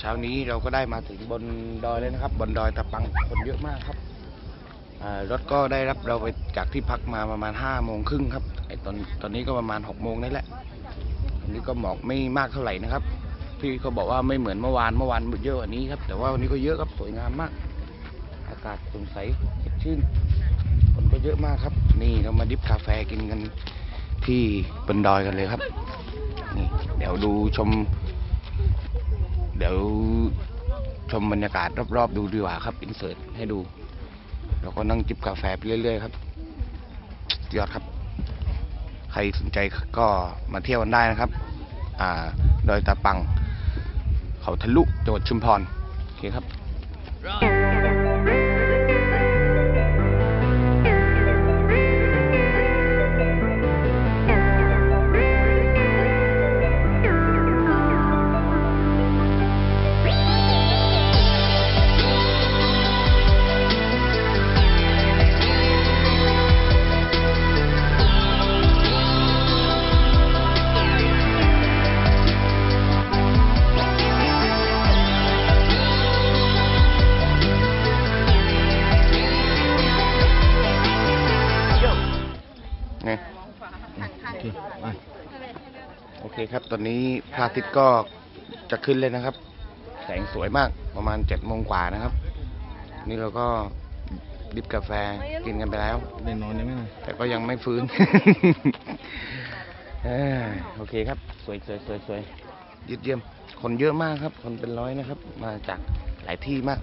เช้านี้เราก็ได้มาถึงบนดอยแล้วนะครับ บนดอยตะปังคนเยอะมากครับรถก็ได้รับเราไปจากที่พักมาประมาณห้าโมงครึ่งครับไอตอนตอนนี้ก็ประมาณหกโมงนี่แหละอันนี้ก็หมอกไม่มากเท่าไหร่นะครับพี่เขาบอกว่าไม่เหมือนเมื่อวานเมื่อวานเยอะกว่านี้ครับแต่ว่าวันนี้ก็เยอะครับสวยงามมาก อากาศสดใสสดชื่นคนก็เยอะมากครับ นี่เรามาดิฟกาแฟกินกันที่บนดอยกันเลยครับนี่เดี๋ยวดูชม เดี๋ยวชมบรรยากาศรอบๆดูดีกว่าครับอินเสิร์ตให้ดู แล้วก็นั่งจิบกาแฟไปเรื่อยๆครับยอดครับ ใครสนใจก็มาเที่ยวกันได้นะครับ อ่าดอยตาปัง เขาทะลุจังหวัดชุมพรโอเคครับ เคครับ ตอนนี้พระอาทิตย์ก็จะขึ้นเลยนะครับ แสงสวยมาก ประมาณเจ็ดโมงกว่านะครับ นี่เราก็ดิบกาแฟกินกันไปแล้วได้นอนได้ไหมล่ะแต่ก็ยังไม่ฟื้น เอ้ยโอเคครับ สวยสวยสวยสวยเยี่ยมเยี่ยม คนเยอะมากครับ คนเป็นร้อยนะครับ มาจากหลายที่มาก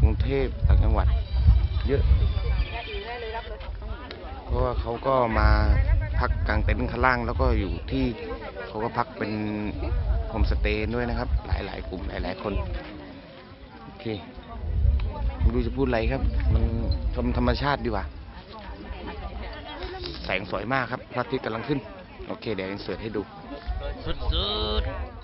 กรุงเทพต่างจังหวัด เยอะ เพราะว่าเขาก็มา พักกลางเต็นท์ข้างล่างแล้วก็อยู่ที่เขาก็พักเป็นโฮมสเตย์ด้วยนะครับ หลายหลายๆกลุ่มหลายหลาย ๆ คนโอเคไม่รู้จะพูดอะไรครับ มันชมธรรมชาติดีกว่า แสงสวยมากครับพระอาทิตย์กำลังขึ้น โอเค เดี๋ยวอินเสิร์ให้ดู สุดอ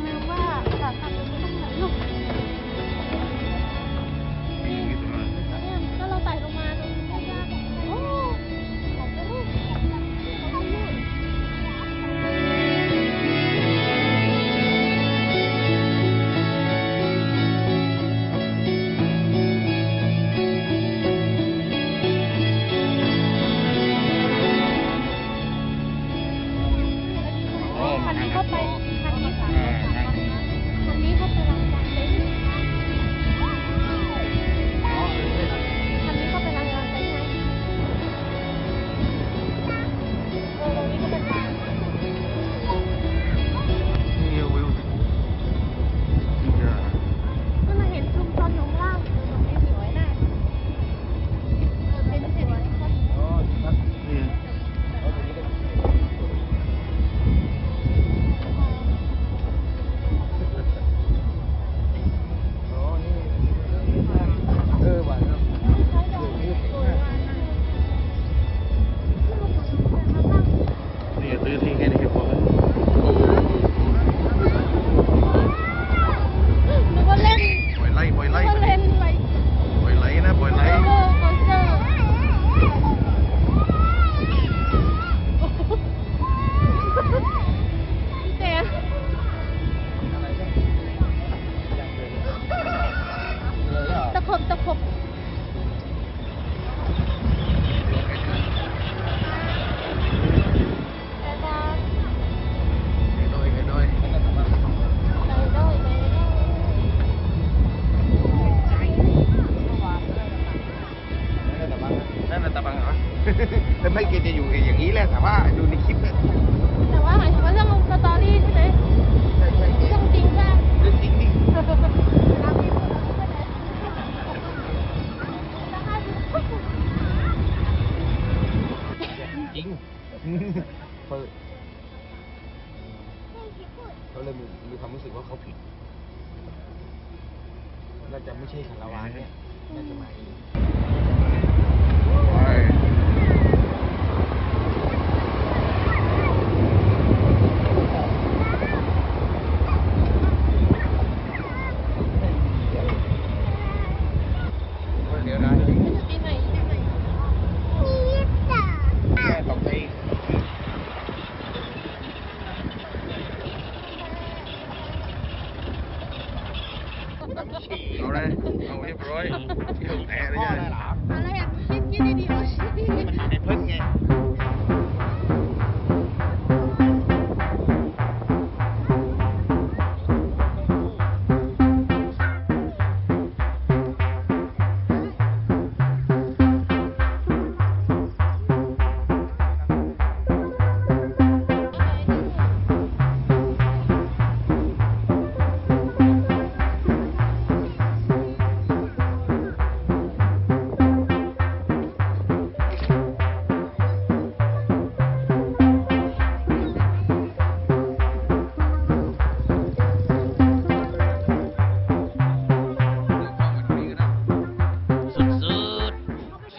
on their way. ความรู้สึกว่าเขาผิดน่าจะไม่ใช่คาราวานเนี่ยน่าจะมาเอง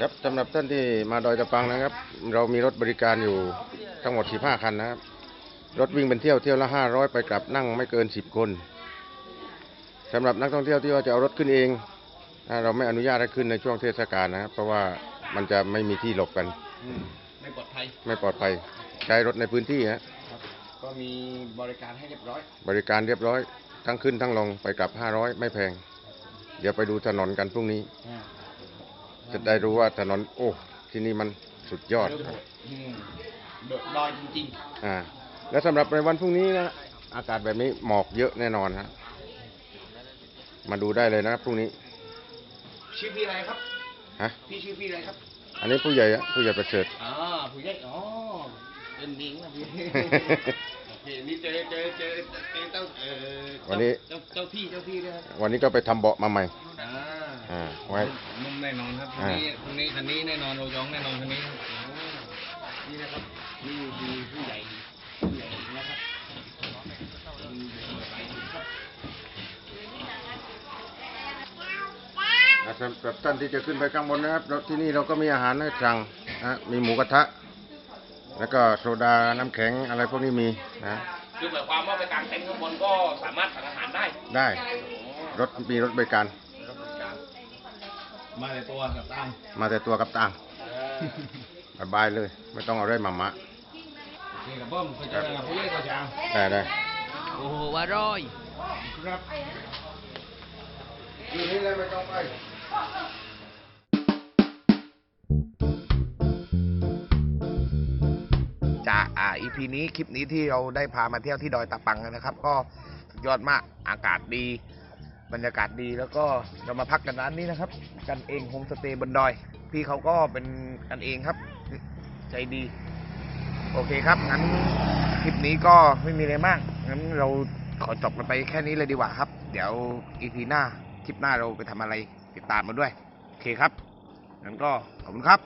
ครับสำหรับท่านที่มาดอยตะปังนะครับ เรามีรถบริการอยู่ทั้งหมด 15 คันนะครับ รถวิ่งเป็นเที่ยวเที่ยวละ 500 ไปกลับนั่งไม่เกิน 10 คนสำหรับนักท่องเที่ยวที่ว่าจะเอารถขึ้นเองอ่าเราไม่อนุญาตให้ขึ้นในช่วงเทศกาลนะครับ เพราะว่ามันจะไม่มีที่หลบกัน ไม่ปลอดภัยไม่ปลอดภัยใช้รถในพื้นที่ฮะก็มีบริการให้เรียบร้อย บริการเรียบร้อย ทั้งขึ้นทั้งลงไปกลับ 500 ไม่แพง เดี๋ยวไปดูถนนกันพรุ่งนี้ จะได้รู้ว่าถนนโอ้ที่นี่มันสุดยอดอืมโดดดอยจริงอ่าและสำหรับในวันพรุ่งนี้นะอากาศแบบนี้หมอกเยอะแน่นอนนะมาดูได้เลยนะพรุ่งนี้ๆ ชื่อพี่อะไรครับ ฮะพี่ชื่อพี่อะไรครับอันนี้ผู้ใหญ่อะผู้ใหญ่ประเสริฐอ๋อผู้ใหญ่อ๋อเป็นดิ้งนะพี่ โอเคนี่เจอเจอเจอเจอเจ้าเออวันนี้ เจ้าเจ้าที่เจ้าที่ด้วยครับวันนี้ก็ไปทำเบาะมาใหม่อ่า อ่าไว้นุ่มแน่นอนครับอ่านี้คนนี้คันนี้แน่นอนเรายองแน่นอนคันนี้ครับนี่นะครับนี่คือผู้ใหญ่ผู้ใหญ่นะครับเป็นผู้ใหญ่ครับอ่าสำหรับท่านที่จะขึ้นไปข้างบนนะครับเราที่นี่เราก็มีอาหารให้สั่งนะมีหมูกระทะ แล้วก็โซดาน้ำแข็งอะไรพวกนี้มีนะคือหมายความว่าไปกางเต็นท์ข้างบนก็สามารถสั่งอาหารได้ ได้ รถมีรถบริการ มาแต่ตัวกับตั้งมาแต่ตัวกับตังสบายเลย ไม่ต้องเอาได้มามะนี่กับเบิ้มไปเจอกับผู้ใหญ่ก็จะเอาได้ได้โอ้โหว่าร้อยครับอยู่นี่เลยไม่ต้องไปจากอ่า EP นี้คลิปนี้ที่เราได้พามาเที่ยวที่ดอยตะปังนะครับ ก็สุดยอดมากอากาศดี บรรยากาศดีแล้วก็เรามาพักกันร้านนี้นะครับ กันเองโฮมสเตย์บนดอย พี่เขาก็เป็นกันเองครับ ใจดี โอเคครับ งั้นคลิปนี้ก็ไม่มีอะไรมาก งั้นเราขอจบกันไปแค่นี้เลยดีกว่าครับ เดี๋ยว EP หน้า คลิปหน้าเราไปทำอะไรติดตามมาด้วย โอเคครับ งั้นก็ขอบคุณครับ